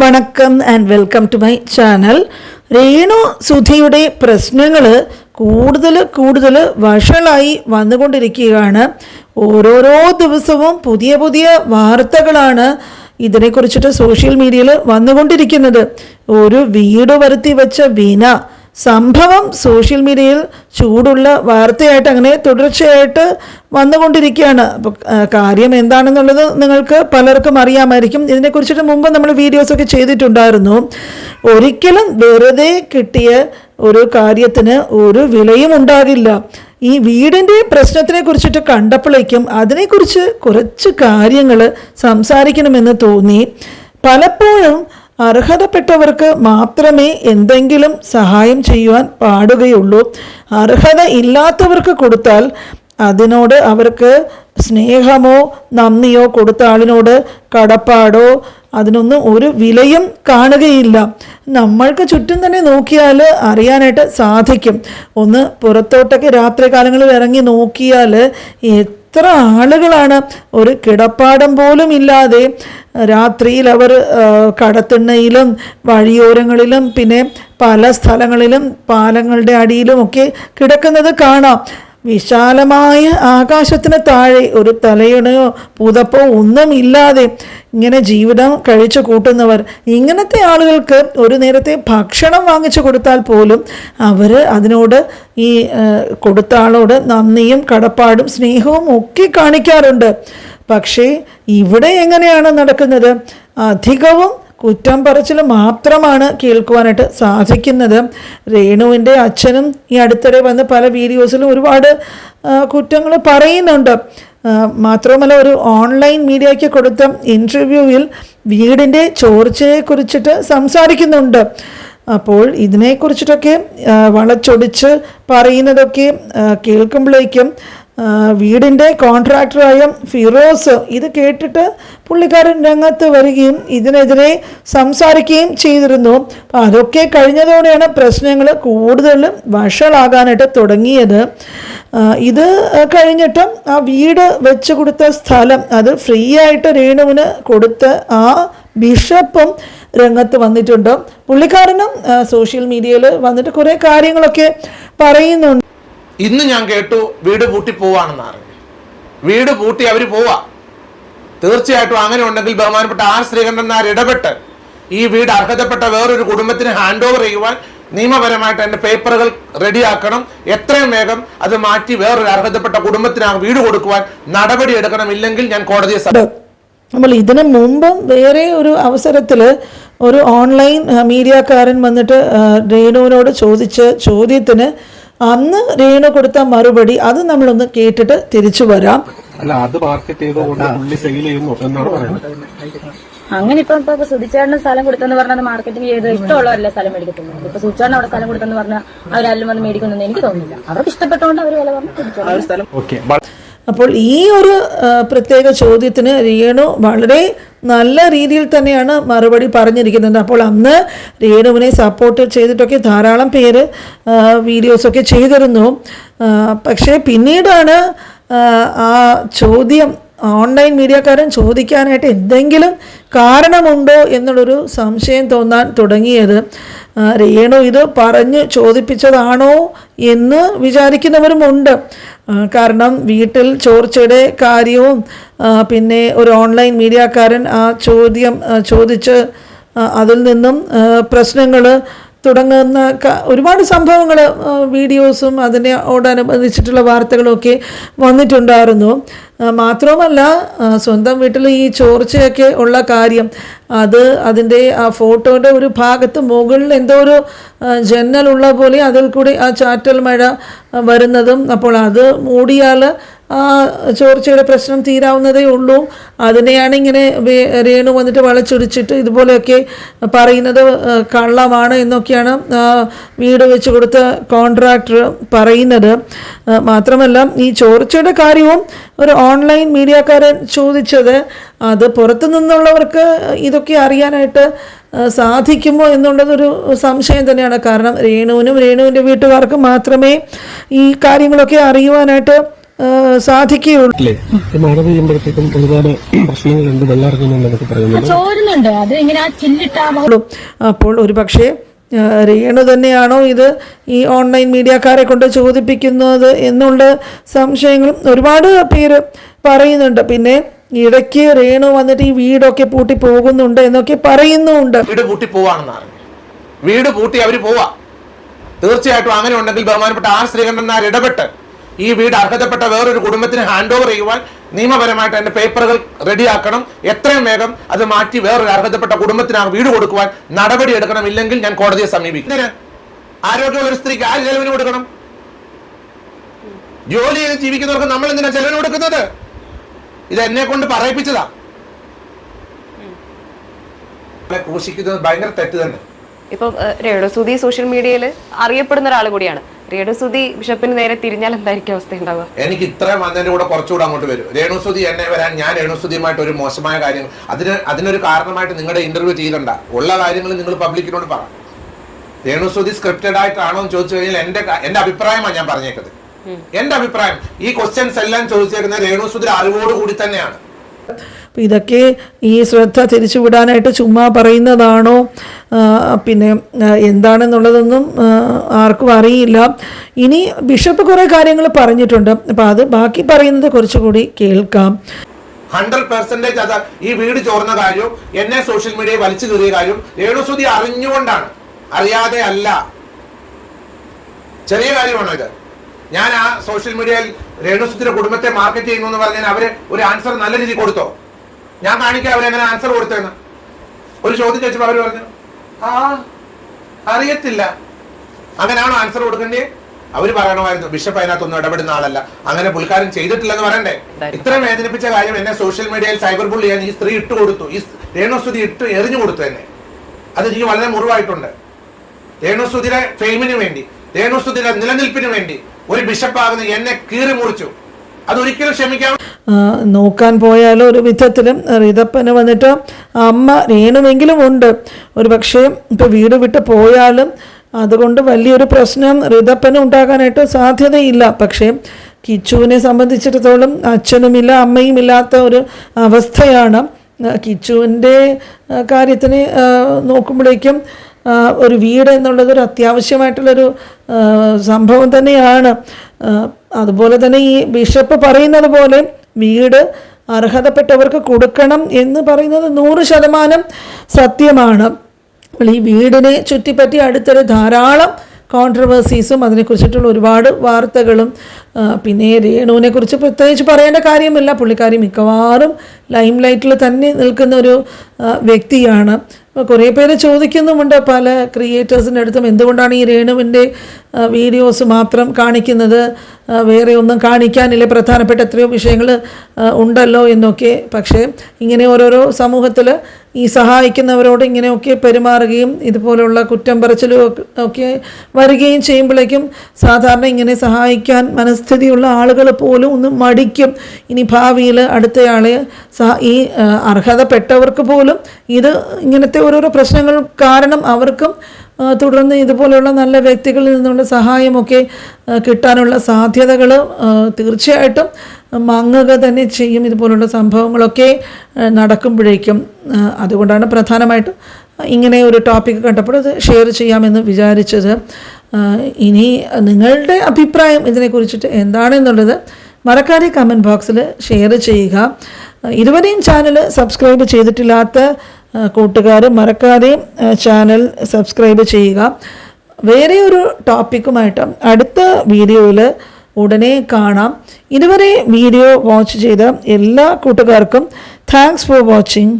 വണക്കം and welcome to my channel Renu സുധിയുടെ പ്രശ്നങ്ങൾ കൂടുതൽ കൂടുതൽ വഷളായി വന്നുകൊണ്ടിരിക്കുകയാണ്. ഓരോരോ ദിവസവും പുതിയ പുതിയ വാർത്തകളാണ് ഇതിനെക്കുറിച്ചിട്ട് സോഷ്യൽ മീഡിയയിൽ വന്നുകൊണ്ടിരിക്കുന്നത്. ഒരു വീട് വരുത്തി വെച്ച വീണ സംഭവം സോഷ്യൽ മീഡിയയിൽ ചൂടുള്ള വാർത്തയായിട്ട് അങ്ങനെ തുടർച്ചയായിട്ട് വന്നുകൊണ്ടിരിക്കുകയാണ്. അപ്പോൾ കാര്യം എന്താണെന്നുള്ളത് നിങ്ങൾക്ക് പലർക്കും അറിയാമായിരിക്കും. ഇതിനെക്കുറിച്ചിട്ട് മുമ്പ് നമ്മൾ വീഡിയോസൊക്കെ ചെയ്തിട്ടുണ്ടായിരുന്നു. ഒരിക്കലും വെറുതെ കിട്ടിയ ഒരു കാര്യത്തിന് ഒരു വിലയും ഉണ്ടാകില്ല. ഈ വീടിന്റെ പ്രശ്നത്തിനെ കുറിച്ചിട്ട് കണ്ടപ്പോഴേക്കും അതിനെക്കുറിച്ച് കുറച്ച് കാര്യങ്ങൾ സംസാരിക്കണമെന്ന് തോന്നി. പലപ്പോഴും അർഹതപ്പെട്ടവർക്ക് മാത്രമേ എന്തെങ്കിലും സഹായം ചെയ്യുവാൻ പാടുകയുള്ളൂ. അർഹത ഇല്ലാത്തവർക്ക് കൊടുത്താൽ അതിനോട് അവർക്ക് സ്നേഹമോ നന്ദിയോ കൊടുത്ത ആളിനോട് കടപ്പാടോ അതിനൊന്നും ഒരു വിലയും കാണുകയില്ല. നമ്മൾക്ക് ചുറ്റും തന്നെ നോക്കിയാൽ അറിയാനായിട്ട് സാധിക്കും. ഒന്ന് പുറത്തോട്ടൊക്കെ രാത്രി കാലങ്ങളിൽ ഇറങ്ങി നോക്കിയാൽ എത്ര ആളുകളാണ് ഒരു കിടപ്പാടം പോലും ഇല്ലാതെ രാത്രിയിൽ അവർ കടത്തിണ്ണയിലും വഴിയോരങ്ങളിലും പിന്നെ പല സ്ഥലങ്ങളിലും പാലങ്ങളുടെ അടിയിലുമൊക്കെ കിടക്കുന്നത് കാണാം. വിശാലമായ ആകാശത്തിന് താഴെ ഒരു തലയുടെയോ പുതപ്പോ ഒന്നുമില്ലാതെ ഇങ്ങനെ ജീവിതം കഴിച്ചു കൂട്ടുന്നവർ. ഇങ്ങനത്തെ ആളുകൾക്ക് ഒരു നേരത്തെ ഭക്ഷണം വാങ്ങിച്ചു കൊടുത്താൽ പോലും അവർ അതിനോട് ഈ കൊടുത്ത ആളോട് നന്ദിയും കടപ്പാടും സ്നേഹവും ഒക്കെ കാണിക്കാറുണ്ട്. പക്ഷേ ഇവിടെ എങ്ങനെയാണ് നടക്കുന്നത്? അധികവും കുറ്റം പറച്ചിൽ മാത്രമാണ് കേൾക്കുവാനായിട്ട് സാധിക്കുന്നത്. രേണുവിന്റെ അച്ഛനും ഈ അടുത്തിടെ വന്ന് പല വീഡിയോസിലും ഒരുപാട് കുറ്റങ്ങൾ പറയുന്നുണ്ട്. മാത്രവുമല്ല ഒരു ഓൺലൈൻ മീഡിയയ്ക്ക് കൊടുത്ത ഇന്റർവ്യൂവിൽ വീടിന്റെ ചോർച്ചയെക്കുറിച്ചിട്ട് സംസാരിക്കുന്നുണ്ട്. അപ്പോൾ ഇതിനെക്കുറിച്ചിട്ടൊക്കെ വളച്ചൊടിച്ച് പറയുന്നതൊക്കെ കേൾക്കുമ്പോഴേക്കും വീടിന്റെ കോൺട്രാക്ടറായ ഫിറോസ് ഇത് കേട്ടിട്ട് പുള്ളിക്കാരൻ രംഗത്ത് വരികയും ഇതിനെതിരെ സംസാരിക്കുകയും ചെയ്തിരുന്നു. അപ്പോൾ അതൊക്കെ കഴിഞ്ഞതോടെയാണ് പ്രശ്നങ്ങൾ കൂടുതലും വഷളാകാനായിട്ട് തുടങ്ങിയത്. ഇത് കഴിഞ്ഞിട്ടും ആ വീട് വെച്ച് കൊടുത്ത സ്ഥലം അത് ഫ്രീ ആയിട്ട് രേണുവിന് കൊടുത്ത ആ ബിഷപ്പും രംഗത്ത് വന്നിട്ടുണ്ട്. പുള്ളിക്കാരനും സോഷ്യൽ മീഡിയയിൽ വന്നിട്ട് കുറേ കാര്യങ്ങളൊക്കെ പറയുന്നുണ്ട്. ഇന്ന് ഞാൻ കേട്ടു വീട് പൂട്ടി പോവാണെന്ന് അറിഞ്ഞു. വീട് പൂട്ടി അവർ പോവാ. തീർച്ചയായിട്ടും അങ്ങനെ ഉണ്ടെങ്കിൽ ബഹുമാനപ്പെട്ട ആർ ശ്രീകണ്ഠന്മാർ ഇടപെട്ട് ഈ വീട് അർഹതപ്പെട്ട വേറൊരു കുടുംബത്തിന് ഹാൻഡ് ഓവർ ചെയ്യുവാൻ നിയമപരമായിട്ട് എന്റെ പേപ്പറുകൾ റെഡിയാക്കണം. എത്രയും വേഗം അത് മാറ്റി വേറൊരു അർഹതപ്പെട്ട കുടുംബത്തിന് ആ വീട് കൊടുക്കുവാൻ നടപടി എടുക്കണം ഇല്ലെങ്കിൽ ഞാൻ കോടതിയെ. നമ്മൾ ഇതിനു മുമ്പും വേറെ ഒരു അവസരത്തിൽ ഒരു ഓൺലൈൻ മീഡിയക്കാരൻ വന്നിട്ട് രേണുവിനോട് ചോദിച്ച ചോദ്യത്തിന് അന്ന് രേണു കൊടുത്ത മറുപടി അത് നമ്മളൊന്ന് കേട്ടിട്ട് തിരിച്ചു വരാം. അല്ല അത് മാർക്കറ്റ് ചെയ്തുകൊണ്ട് സെയിൽ ചെയ്യുന്നു. എന്നാണ് പറയുന്നത്? അങ്ങനെ ഇപ്പൊ ഇപ്പൊ സുധിച്ചേട്ടന് സ്ഥലം കൊടുത്തെന്ന് പറഞ്ഞാൽ മാർക്കറ്റിംഗ് ചെയ്ത് ഇഷ്ടമുള്ളവരല്ല സ്ഥലം മേടിക്കത്തുള്ളൂ. ഇപ്പൊ സുധിച്ചേട്ടൻ അവിടെ സ്ഥലം കൊടുത്തെന്ന് പറഞ്ഞാൽ അവരാരും വന്ന് മേടിക്കുന്നു എനിക്ക് തോന്നുന്നില്ല. അവർക്ക് ഇഷ്ടപ്പെട്ടുകൊണ്ട് അവർ വില പറഞ്ഞു സ്ഥലം ഓക്കെ അപ്പോൾ ഈ ഒരു പ്രത്യേക ചോദ്യത്തിന് രേണു വളരെ നല്ല രീതിയിൽ തന്നെയാണ് മറുപടി പറഞ്ഞിരിക്കുന്നത്. അപ്പോൾ അന്ന് രേണുവിനെ സപ്പോർട്ട് ചെയ്തിട്ടൊക്കെ ധാരാളം പേര് വീഡിയോസൊക്കെ ചെയ്തിരുന്നു. പക്ഷേ പിന്നീടാണ് ആ, ചോദ്യം ഓൺലൈൻ മീഡിയക്കാരൻ ചോദിക്കാനായിട്ട് എന്തെങ്കിലും കാരണമുണ്ടോ എന്നുള്ളൊരു സംശയം തോന്നാൻ തുടങ്ങിയത്. രേണു ഇത് പറഞ്ഞ് ചോദിപ്പിച്ചതാണോ എന്ന് വിചാരിക്കുന്നവരുമുണ്ട്. കാരണം വീട്ടിൽ ചോർച്ചയുടെ കാര്യവും പിന്നെ ഒരു ഓൺലൈൻ മീഡിയക്കാരൻ ആ ചോദ്യം ചോദിച്ച് അതിൽ നിന്നും പ്രശ്നങ്ങൾ തുടങ്ങുന്ന ഒരുപാട് സംഭവങ്ങൾ വീഡിയോസും അതിനോടനുബന്ധിച്ചിട്ടുള്ള വാർത്തകളൊക്കെ വന്നിട്ടുണ്ടായിരുന്നു. മാത്രവുമല്ല സ്വന്തം വീട്ടിൽ ഈ ചോർച്ചയൊക്കെ ഉള്ള കാര്യം അത് അതിന്റെ ആ ഫോട്ടോയുടെ ഒരു ഭാഗത്ത് മുകളിൽ എന്തോ ഒരു ജനലുള്ള പോലെ അതിൽ കൂടി ആ ചാറ്റൽ മഴ വരുന്നതും അപ്പോൾ അത് മൂടിയാൽ ചോർച്ചയുടെ പ്രശ്നം തീരാവുന്നതേ ഉള്ളൂ. അതിനെയാണ് ഇങ്ങനെ രേണു വന്നിട്ട് വളച്ചൊടിച്ചിട്ട് ഇതുപോലെയൊക്കെ പറയുന്നത് കള്ളമാണ് എന്നൊക്കെയാണ് വീട് വെച്ച് കൊടുത്ത കോൺട്രാക്ടർ പറയുന്നത്. മാത്രമല്ല ഈ ചോർച്ചയുടെ കാര്യവും ഒരു ഓൺലൈൻ മീഡിയക്കാരൻ ചോദിച്ചത് അത് പുറത്തു നിന്നുള്ളവർക്ക് ഇതൊക്കെ അറിയാനായിട്ട് സാധിക്കുമോ എന്നുള്ളതൊരു സംശയം തന്നെയാണ്. കാരണം രേണുവിനും രേണുവിന്റെ വീട്ടുകാർക്കും മാത്രമേ ഈ കാര്യങ്ങളൊക്കെ അറിയുവാനായിട്ട് സാധിക്കുകയുള്ളൂ. മഴ പെയ്യുമ്പോഴത്തേക്കും ഒരുപാട് പ്രശ്നങ്ങളുണ്ട് ചോരുന്നുണ്ട്. അത് ഇങ്ങനെ ആ ചില്ലിട്ട അപ്പോൾ ഒരു പക്ഷേ ആ, രേണു തന്നെയാണോ ഇത് ഈ ഓൺലൈൻ മീഡിയക്കാരെ കൊണ്ട് ചോദിപ്പിക്കുന്നത് എന്നുള്ള സംശയങ്ങളും ഒരുപാട് പേര് പറയുന്നുണ്ട്. പിന്നെ ഇടയ്ക്ക് രേണു വന്നിട്ട് ഈ വീടൊക്കെ പൂട്ടി പോകുന്നുണ്ട് എന്നൊക്കെ പറയുന്നുണ്ട്. വീട് പൂട്ടി പോവാണെന്ന് വീട് പൂട്ടി അവർ പോവാ. തീർച്ചയായിട്ടും അങ്ങനെ ഉണ്ടെങ്കിൽ ബഹുമാനപ്പെട്ട ആർ ശ്രീകണ്ഠൻ നായർ ഇടപെട്ട് ഈ വീട് അർഹതപ്പെട്ട വേറൊരു കുടുംബത്തിന് ഹാൻഡ് ഓവർ ചെയ്യുവാൻ നിയമപരമായിട്ട് അതിന്റെ പേപ്പറുകൾ റെഡിയാക്കണം എത്രയും വേഗം അത് മാറ്റി വേറൊരു അർഹതപ്പെട്ട കുടുംബത്തിന് ആ വീട് കൊടുക്കുവാൻ നടപടി എടുക്കണം. ഇല്ലെങ്കിൽ ഞാൻ കോടതിയെ സമീപിക്കും? ആരോഗ്യമുള്ള ഒരു സ്ത്രീക്ക് ആര് ചെലവിന് കൊടുക്കണം? ജോലി ചെയ്ത് ജീവിക്കുന്നവർക്ക് നമ്മൾ എന്തിനാ ചെലവിന് കൊടുക്കുന്നത്? ഇത് എന്നെ കൊണ്ട് പറയിപ്പിച്ചതാ. ക്രൂശിക്കുന്നത് ഭയങ്കര തെറ്റ് തന്നെ. ഇപ്പൊ രേണുസുതി സോഷ്യൽ മീഡിയയിൽ അറിയപ്പെടുന്ന ഒരാൾ കൂടിയാണ്. രേണുസുതി ബിഷപ്പിന് നേരെ തിരിഞ്ഞാൽ എന്തായിരിക്കും അവസ്ഥ ഉണ്ടാവുക? എനിക്ക് ഇത്രയും വന്നതിന്റെ കൂടെ കുറച്ചുകൂടെ അങ്ങോട്ട് വരും. രേണുസുതി എന്നെ വരാൻ ഞാൻ രേണുസുതിയുമായിട്ട് ഒരു മോശമായ കാര്യം അതിന് അതിനൊരു കാരണമായിട്ട് നിങ്ങളുടെ ഇന്റർവ്യൂ ചെയ്തിട്ടുണ്ട. ഉള്ള കാര്യങ്ങൾ നിങ്ങൾ പബ്ലിക്കിനോട് പറ. രേണുസുതി സ്ക്രിപ്റ്റഡ് ആയിട്ടാണോ എന്ന് ചോദിച്ചു കഴിഞ്ഞാൽ എന്റെ എന്റെ അഭിപ്രായമാണ് ഞാൻ പറഞ്ഞേക്കുന്നത് എന്റെ അഭിപ്രായം ഈ ക്വസ്റ്റ്യൻസ് എല്ലാം ചോദിച്ചേക്കുന്നത് രേണുസുതി അറിവോട് കൂടി തന്നെയാണ്. അപ്പോൾ ഇതൊക്കെ ഈ ശ്രദ്ധ തിരിച്ചുവിടാനായിട്ട് ചുമ്മാ പറയുന്നതാണോ? പിന്നെ എന്താണെന്നുള്ളതൊന്നും ആർക്കും അറിയില്ല. ഇനി ബിഷപ്പ് കുറേ കാര്യങ്ങൾ പറഞ്ഞിട്ടുണ്ട്. അപ്പോൾ അത് ബാക്കി പറയുന്നത് കുറച്ചുകൂടി കേൾക്കാം. ഹൺഡ്രഡ് പെർസെന്റേജ് അത് ഈ വീട് ചോർന്ന കാര്യവും എന്നെ സോഷ്യൽ മീഡിയ വലിച്ചു കയറിയ കാര്യവും രേണുസുതി അറിഞ്ഞുകൊണ്ടാണ്. അറിയാതെ അല്ല. ചെറിയ കാര്യമാണോ ഇത്? ഞാൻ ആ സോഷ്യൽ മീഡിയയിൽ രേണുസുതിയുടെ കുടുംബത്തെ മാർക്കറ്റ് ചെയ്യുന്നു എന്ന് പറഞ്ഞാൽ അവർ ഒരു ആൻസർ നല്ല രീതിയിൽ കൊടുത്തോ? ഞാൻ കാണിക്കാം അവരെങ്ങനെ ആൻസർ കൊടുത്തേന്ന്. ഒരു ചോദ്യം ചോദിച്ചപ്പോൾ അവർ പറഞ്ഞു ആ അറിയത്തില്ല. അങ്ങനെയാണോ ആൻസർ കൊടുക്കേണ്ടത് അവർ പറയണമായിരുന്നു ബിഷപ്പ് അതിനകത്തൊന്നും ഇടപെടുന്ന ആളല്ല. അങ്ങനെ പുള്ളിക്കാരൻ ചെയ്തിട്ടില്ലെന്ന് പറയണ്ടേ? ഇത്ര വേദനിപ്പിച്ച കാര്യം എന്നെ സോഷ്യൽ മീഡിയയിൽ സൈബർ ബുള്ളി ചെയ്യാൻ ഈ സ്ത്രീ ഇട്ട് കൊടുത്തു. ഈ രേണുസ്തുതി ഇട്ട് എറിഞ്ഞു കൊടുത്തു എന്നെ. അത് എനിക്ക് വളരെ മുറിവായിട്ടുണ്ട്. രേണുസ്തുതിയുടെ ഫെയിമിന് വേണ്ടി രേണുസ്തുതിയുടെ നിലനിൽപ്പിന് വേണ്ടി ഒരു ബിഷപ്പാകുന്ന എന്നെ കീറി മുറിച്ചു. അതൊരിക്കലും ക്ഷമിക്കാൻ നോക്കാൻ പോയാലോ ഒരു വിധത്തിലും. റിതപ്പന് വന്നിട്ട് അമ്മ രേണുവെങ്കിലും ഉണ്ട്. ഒരു പക്ഷേ ഇപ്പോൾ വീട് വിട്ട് പോയാലും അതുകൊണ്ട് വലിയൊരു പ്രശ്നം റിതപ്പന് ഉണ്ടാകാനായിട്ട് സാധ്യതയില്ല. പക്ഷേ കിച്ചുവിനെ സംബന്ധിച്ചിടത്തോളം അച്ഛനുമില്ല അമ്മയും ഇല്ലാത്ത ഒരു അവസ്ഥയാണ്. കിച്ചുവിന്റെ കാര്യത്തിന് നോക്കുമ്പോഴേക്കും ഒരു വീട് എന്നുള്ളത് ഒരു അത്യാവശ്യമായിട്ടുള്ളൊരു സംഭവം തന്നെയാണ്. അതുപോലെ തന്നെ ഈ ബിഷപ്പ് പറയുന്നത് പോലെ വീട് അർഹതപ്പെട്ടവർക്ക് കൊടുക്കണം എന്ന് പറയുന്നത് നൂറ് ശതമാനം സത്യമാണ്. ഈ വീടിനെ ചുറ്റിപ്പറ്റി അടുത്തൊരു ധാരാളം കോൺട്രവേഴ്സീസും അതിനെക്കുറിച്ചിട്ടുള്ള ഒരുപാട് വാർത്തകളും പിന്നെ രേണുവിനെ കുറിച്ച് പ്രത്യേകിച്ച് പറയേണ്ട കാര്യമില്ല. പുള്ളിക്കാരി മിക്കവാറും ലൈം ലൈറ്റിൽ തന്നെ നിൽക്കുന്ന ഒരു വ്യക്തിയാണ്. കുറേ പേര് ചോദിക്കുന്നുമുണ്ട് പല ക്രിയേറ്റേഴ്സിന്റെ അടുത്തും എന്തുകൊണ്ടാണ് ഈ രേണുവിന്റെ വീഡിയോസ് മാത്രം കാണിക്കുന്നത്? വേറെ ഒന്നും കാണിക്കാനില്ല. പ്രധാനപ്പെട്ട എത്രയോ വിഷയങ്ങൾ ഉണ്ടല്ലോ എന്നൊക്കെ. പക്ഷേ ഇങ്ങനെ ഓരോരോ സമൂഹത്തിൽ ഈ സഹായിക്കുന്നവരോട് ഇങ്ങനെയൊക്കെ പെരുമാറുകയും ഇതുപോലുള്ള കുറ്റം പറച്ചിലും ഒക്കെ- വരികയും ചെയ്യുമ്പോഴേക്കും സാധാരണ ഇങ്ങനെ സഹായിക്കാൻ മനസ്ഥിതിയുള്ള ആളുകൾ പോലും ഒന്ന് മടിക്കും. ഇനി ഭാവിയിൽ അടുത്തയാളെ സഹ ഈ അർഹതപ്പെട്ടവർക്ക് പോലും ഇത് ഇങ്ങനത്തെ ഓരോരോ പ്രശ്നങ്ങൾ കാരണം അവർക്കും തുടർന്ന് ഇതുപോലെയുള്ള നല്ല വ്യക്തികളിൽ നിന്നുള്ള സഹായമൊക്കെ കിട്ടാനുള്ള സാധ്യതകൾ തീർച്ചയായിട്ടും മങ്ങുക തന്നെ ചെയ്യും ഇതുപോലുള്ള സംഭവങ്ങളൊക്കെ നടക്കുമ്പോഴേക്കും. അതുകൊണ്ടാണ് പ്രധാനമായിട്ടും ഇങ്ങനെ ഒരു ടോപ്പിക് കണ്ടപ്പോൾ അത് ഷെയർ ചെയ്യാമെന്ന് വിചാരിച്ചത്. ഇനി നിങ്ങളുടെ അഭിപ്രായം ഇതിനെക്കുറിച്ചിട്ട് എന്താണെന്നുള്ളത് മറക്കാതെ കമന്റ് ബോക്സിൽ ഷെയർ ചെയ്യുക. ഇതുവരെയും ചാനൽ സബ്സ്ക്രൈബ് ചെയ്തിട്ടില്ലാത്ത കൂട്ടുകാർ മറക്കാതെയും ചാനൽ സബ്സ്ക്രൈബ് ചെയ്യുക. വേറെ ഒരു ടോപ്പിക്കുമായിട്ട് അടുത്ത വീഡിയോയിൽ ഉടനെ കാണാം. ഇതുവരെ വീഡിയോ വാച്ച് ചെയ്ത എല്ലാ കൂട്ടുകാർക്കും താങ്ക്സ് ഫോർ വാച്ചിങ്